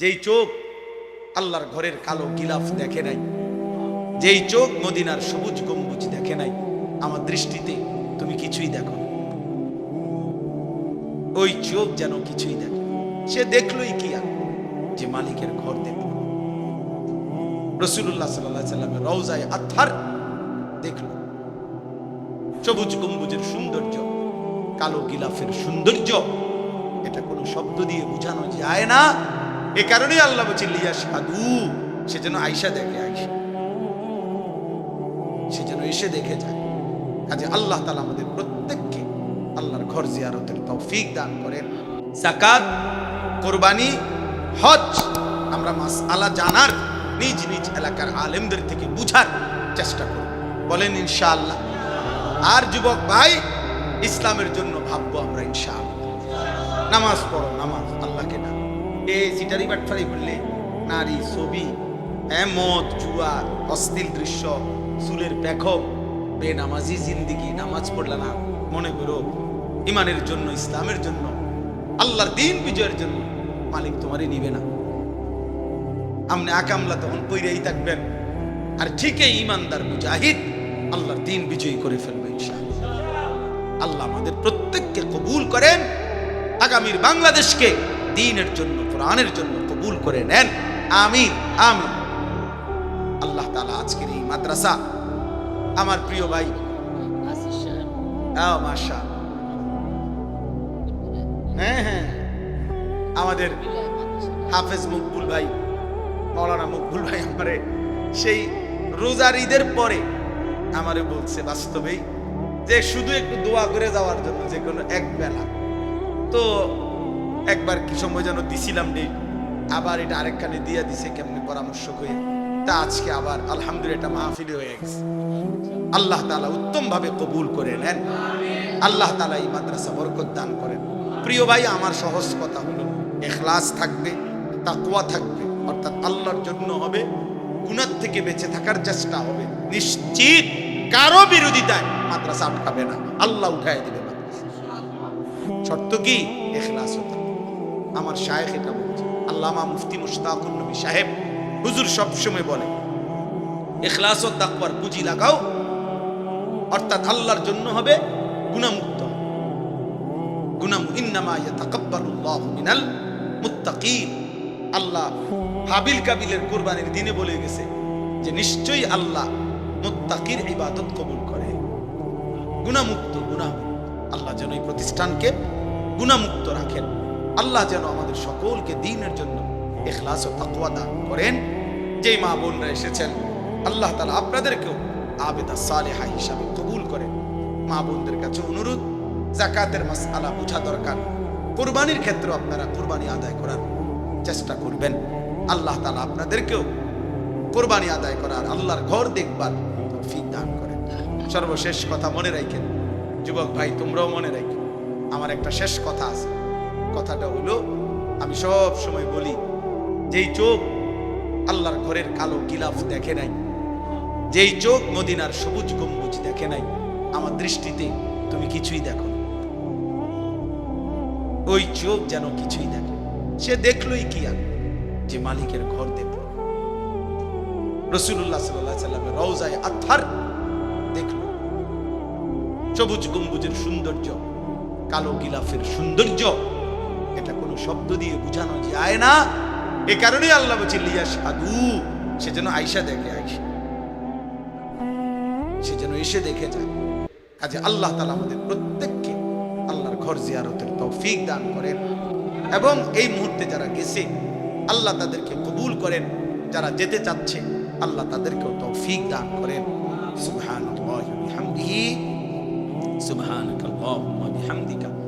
যেই চোখ আল্লাহর ঘরের কালো গিলাফ দেখে নাই, যেই চোখ মদিনার সবুজ গম্বুজ দেখে নাই, আমার দৃষ্টিতে তুমি কিছুই দেখো ওই চোখ যেন কিছুই দেখে সে দেখলোই কি আর? যে মালিকের ঘর দেখল। রসুল্লাহ সাল্লাহ সাল্লামের রওজায় আথার দেখল। সবুজ গম্বুজের সৌন্দর্য, কালো গিলাফের সৌন্দর্য, এটা কোনো শব্দ দিয়ে বোঝানো যায় না। এ কারণেই আল্লাহ বলছে লিয়া সাধু সে যেন আয়সা দেখে আয়সা সে যেন এসে দেখে যায়। কাজে আল্লাহ তালা আমাদের প্রত্যেককে আল্লাহর ঘর জিয়ারতের তৌফিক দান করেন। জাকাত কোরবানি, হজ, আমরা মাস আলা জানার নিজ নিজ এলাকার আলেমদের থেকে বুঝার চেষ্টা করব বলেন, ইনশাআল্লাহ। আর যুবক ভাই, ইসলামের জন্য ভাববো আমরা, ইনশাআল্লাহ। নামাজ পড়ো, নামাজ, আল্লাহকে না এ সিটারি বাটফারি বললে নারী ছবি মদ জুয়া অশ্লীল দৃশ্য চুলের পেখম বেনামাজি জিন্দিগি, নামাজ পড়লে না, মনে করো, ইমানের জন্য, ইসলামের জন্য, আল্লাহর দিন বিজয়ের জন্য মালিক তোমারই নিবে না। আপনি আকামলা তখন পইরেই থাকবেন। আর ঠিকই ইমানদার মুজাহিদ আল্লাহর দিন বিজয়ী করে ফেলবে আল্লাহ আমাদের প্রত্যেককে কবুল করেন। আগামীর বাংলাদেশকে দিনের জন্য, কোরআনের জন্য কবুল করে নেন। আমিন আমিন। আল্লাহ তাআলা আজকের এই মাদ্রাসা, আমার প্রিয় ভাই মাশা হ্যাঁ হ্যাঁ। আমাদের হাফেজ মকবুল ভাই, মৌলানা মকবুল ভাই আমারে সেই রোজার ঈদের পরে আমারে বলছে বাস্তবেই যে শুধু একটু দোয়া করে যাওয়ার জন্য যে কোনো এক বেলা। তো একবার কি সময় যেন দিছিলাম ডেট আবার এটা আরেকখানে দিয়া দিছে কেমনি পরামর্শ করে? তা আজকে আবার আলহামদুলিল্লাহ এটা মাহফিল হয়ে গেছে। আল্লাহ তালা উত্তম ভাবে কবুল করে নেন। আল্লাহ তালা এই মাদ্রাসা বরকত দান করেন। প্রিয় ভাই, আমার সহজ কথা হলো, এখলাস থাকবে তাকুয়া থাকবে, অর্থাৎ আল্লাহর জন্য হবে গুণার থেকে বেঁচে থাকার চেষ্টা হবে। নিশ্চিত কারও বিরোধিতায় মাদ্রাসা আটকাবে না। আল্লাহ উঠায় দিবে মাদ্রাসা। শর্ত কি? এখলাস। আমার শায়েখ এটা বলছে। আল্লামা মুফতি মুশতাকুর নবী সাহেব হুজুর সব সময় বলে এখলাস ও তাকওয়ার পুঁজি লাগাও, অর্থাৎ আল্লাহর জন্য হবে গুণামুক্ত। গুনাম ইন্নামা ইয়াতাকাব্বালুল্লাহু মিনাল মুত্তাকিন। আল্লাহ হাবিল কাবিলের কুরবানির দিনে বলে গেছে যে, নিশ্চয়ই আল্লাহ মুত্তাকির ইবাদত কবুল করে। গুণামুক্ত গুণামুক্ত। আল্লাহ যেন এই প্রতিষ্ঠানকে গুণামুক্ত রাখেন। আল্লাহ যেন আমাদের সকলকে দিনের জন্য এখলাস ও তাকওয়া দান করেন। যেই মা বোনরা এসেছেন, আল্লাহ তালা আপনাদেরকেও আবেদা সালেহা হিসাবে কবুল করেন। মা বোনদের কাছে অনুরোধ জাকাতের মাস আলা বোঝা দরকার। কোরবানির ক্ষেত্রে আপনারা কোরবানি আদায় করার চেষ্টা করবেন। আল্লাহ তালা আপনাদেরকেও কোরবানি আদায় করার আল্লাহর ঘর দেখবার তৌফিক দান করেন। সর্বশেষ কথা মনে রাখেন। যুবক ভাই, তোমরাও মনে রাখো। আমার একটা শেষ কথা আছে। কথাটা হলো, আমি সব সময় বলি, যেই চোখ আল্লাহর ঘরের কালো গিলাফ দেখে নাই, যেই চোখ মদিনার সবুজ গম্বুজ দেখে নাই, আমার দৃষ্টিতে তুমি কিছুই দেখো ওই চোখ যেন কিছুই দেখে সে দেখলোই কি আর? যে মালিকের ঘর দেখল। রসুল্লাহ সাল্লাহ সাল্লামের রওজায় আথার দেখল। সবুজ গম্বুজের সৌন্দর্য, কালো গিলাফের সৌন্দর্য এটা কোনো শব্দ দিয়ে বোঝানো যায় না। এ কারণেই আল্লাহ বলছে লিয়া সাধু সে যেন আয়সা দেখে আয়সা সে যেন এসে দেখে যায়। কাজে আল্লাহ তালা আমাদের প্রত্যেককে আল্লাহর ঘর জিয়ারতের তৌফিক দান করেন এবং এই মুহূর্তে যারা গেছে, আল্লাহ তাদেরকে কবুল করেন। যারা যেতে চাচ্ছে, আল্লাহ তাদেরকেও তৌফিক দান করেন। সুবহানাল্লাহি ওয়া বিহামদিহি। সুবহানাকা আল্লাহুম্মা বিহামদিকা।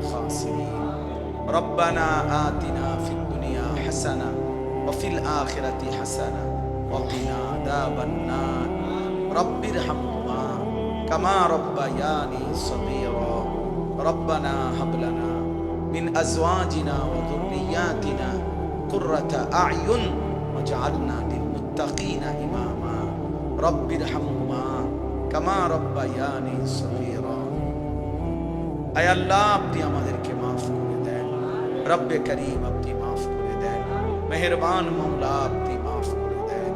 الخاسرين ربنا آتنا في الدنيا حسنة وفي الآخرة حسنة وقنا عذاب النار. رب ارحمهما كما ربياني صغيرا. ربنا هب لنا من أزواجنا وذرياتنا قرة أعين واجعلنا للمتقين إماما. رب ارحمهما كما ربياني صغيرا. আয় আল্লাহ, আপনি আমাদেরকে মাফ করে দেন। রব্বে করিম, আপনি মাফ করে দেন। মেহেরবান মৌলা আপনি মাফ করে দেন।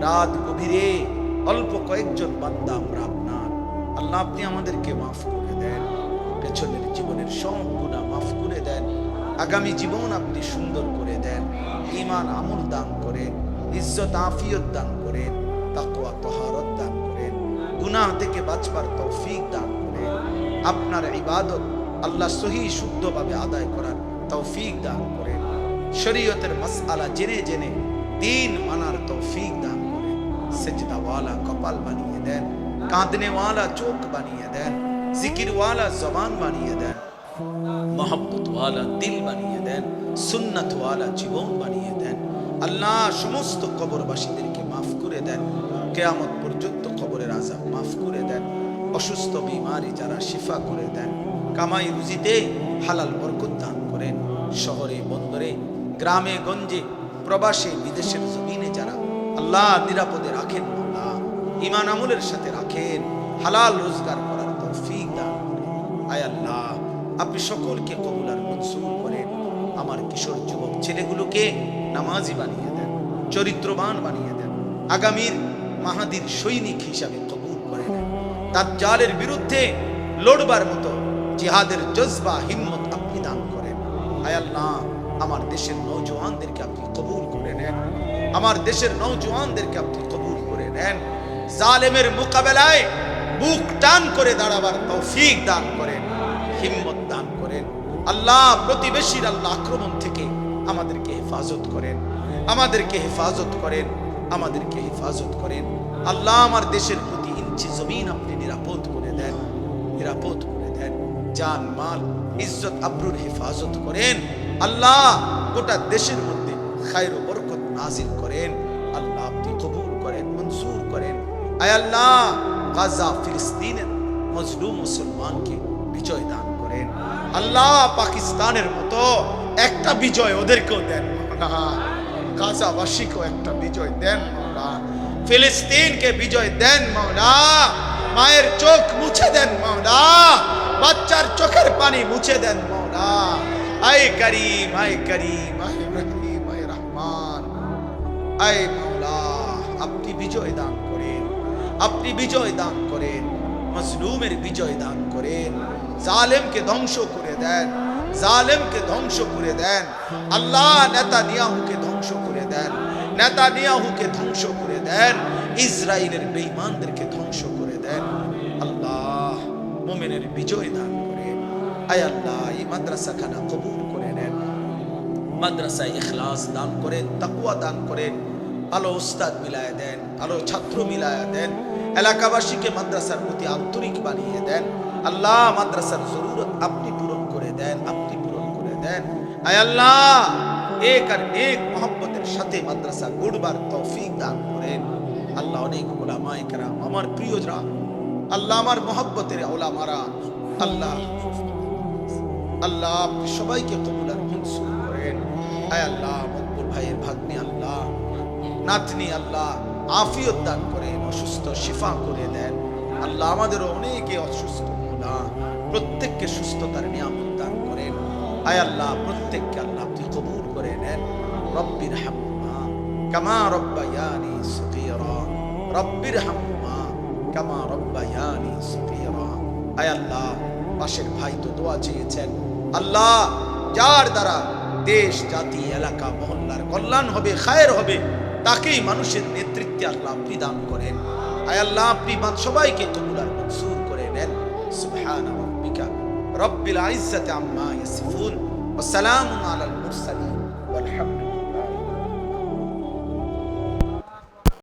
রাত গভীরে অল্প কয়েকজন বান্দা আমরা আপনার। আল্লাহ, আপনি আমাদেরকে মাফ করে দেন। পেছনের জীবনের সব গুণা মাফ করে দেন। আগামী জীবন আপনি সুন্দর করে দেন। ইমান আমল দান করে ইজ্জত, আফিয়ত দান করেন। তাকওয়া, তহারত দান করেন। গুনাহ থেকে বাঁচবার তৌফিক দান করেন। আপনার ইবাদত আল্লাহ সহি শুদ্ধভাবে আদায় করার তৌফিক দান করেন। শরীয়তের মাসআলা জেনে জেনে দিন মানার তৌফিক দান করেন। সেজদাওয়ালা কপাল বানিয়ে দেন, কাঁদনেওয়ালা চোখ বানিয়ে দেন, জিকিরওয়ালা জবান বানিয়ে দেন, মহব্বতওয়ালা দিল বানিয়ে দেন, সুন্নতওয়ালা জীবন বানিয়ে দেন। আল্লাহ সমস্ত কবরবাসীদেরকে মাফ করে দেন, কেয়ামত পর্যন্ত কবরের আজাব মাফ করে দেন। অসুস্থ বিমারি যারা শিফা করে দেন, কামাই রুজিতে হালাল বরকত দান করেন। শহরে, বন্দরে, গ্রামে, গঞ্জে, প্রবাসে, বিদেশের জমিনে যারা আল্লাহ নিরাপদে রাখেন মাওলা ইমান আমলের সাথে রাখেন, হালাল রোজগার করার তৌফিক দান করেন। আয় আল্লাহ, আপনি সকলকে কবুল আর মনসুর করেন। আমার কিশোর যুবক ছেলেগুলোকে নামাজি বানিয়ে দেন, চরিত্রবান বানিয়ে দেন। আগামীর মাহাদির সৈনিক হিসাবে নেন দাজ্জালের বিরুদ্ধে লড়বার মতো জিহাদের জজবা হিম্মত আপনি দান করেন। আয় আল্লাহ, আমার দেশের নৌজওয়ানদেরকে আপনি কবুল করে নেন। আমার দেশের নৌজওয়ানদেরকে আপনি কবুল করে নেন। জালেমের মোকাবেলায় বুক টান করে দাঁড়াবার তৌফিক দান করেন, হিম্মত দান করেন। আল্লাহ, প্রতিবেশীর আল্লাহ আক্রমণ থেকে আমাদেরকে হেফাজত করেন। আমাদেরকে হেফাজত করেন, আমাদেরকে হেফাজত করেন। আল্লাহ, আমার দেশের ইঞ্চি জমিন আপনি নিরাপদ করে দেন, নিরাপদ করে দেন। জান মাল, ইজ্জত, আব্রুর হেফাজত করেন। আল্লাহ গোটা দেশের মধ্যে খায়র বরকত নাজিল করেন। আল্লাহ আপনি কবুল করেন, মনসুর করেন। আয় আল্লাহ, গাজা ফিলিস্তিনের মজলুম মুসলমানকে বিজয় দান করেন। আল্লাহ পাকিস্তানের মতো একটা বিজয় ওদেরকেও দেন গাজাবাসীকেও একটা বিজয় দেন ফিলিস্তিনকে বিজয় দেন মাওলা। মায়ের চোখ মুছে দেন মাওলা। বাচ্চার চোখের পানি মুছে দেন মাওলা। আয় করিম আয় করিম, আয় রহিম, আয় রহমান। আয় মাওলা, আপনি বিজয় দান করেন। আপনি বিজয় দান করেন। মজলুমের বিজয় দান করেন। জালেমকে ধ্বংস করে দেন। জালেমকে ধ্বংস করে দেন। আল্লাহ নেতা নিয়াহুকে ধ্বংস করে দেন। নেতা নিয়াহুকে ধ্বংস করে দেন ইসরায়েলের বেঈমানদেরকে ধ্বংস করে দেন। আল্লাহ মোমেনের বিজয় দান করেন আয় আল্লাহ, এই মাদ্রাসাখানা কবুল করে নেন। মাদ্রাসায় ইখলাস দান করেন তাকুয়া দান করেন ভালো উস্তাদ মিলায় দেন ভালো ছাত্র মিলায় দেন, এলাকাবাসীকে মাদ্রাসার প্রতি আন্তরিক বানিয়ে দেন। আল্লাহ, মাদ্রাসার জরুরত আপনি পূরণ করে দেন, আপনি পূরণ করে দেন। আয় আল্লাহ, এক আর এক মোহাম্মতের সাথে মাদ্রাসা গড়বার তৌফিক দান করেন। আল্লাহ অনেক ওলামায়ে কেরাম আমার প্রিয়রা আল্লাহ আমার মোহাব্বতের ওলামারা আল্লাহ আল্লাহ সবাইকে কবুল আর মনসুর করেন। আয় আল্লাহ, মকবুল ভাইয়ের ভাগ্নি আল্লাহ, নাতনি আল্লাহ, আফিয়ত দান করেন, অসুস্থ শিফা করে দেন। আল্লাহ আমাদেরও অনেকে অসুস্থ মোলা, প্রত্যেককে সুস্থতার নিয়ামত দান করেন। আয় আল্লাহ, প্রত্যেককে আল্লাহ আপনি কবুল করে নেন। রব্বির হাম্মা কামা রব্বায়ানি সগীরা। রব্বির হাম্মা কামা রব্বায়ানি সগীরা। আয় আল্লাহ, পাশের ভাই তো দোয়া চেয়েছেন। আল্লাহ, যার দ্বারা দেশ, জাতি, এলাকা, মহল্লার কল্যাণ হবে, খায়ের হবে, তাকেই মানুষের নেতৃত্বে আল্লাহ আপনি দান করেন। আয় আল্লাহ, আপনি সবাইকে কবুল আর মনসুর করে নেন। সুবহান রাব্বিকা। রব্বিল ইজ্জাতি আম্মা ইয়াসিফুন। ওয়া সালামুন আলাল মুরসালিন। ওয়ালহামদুলিল্লাহ।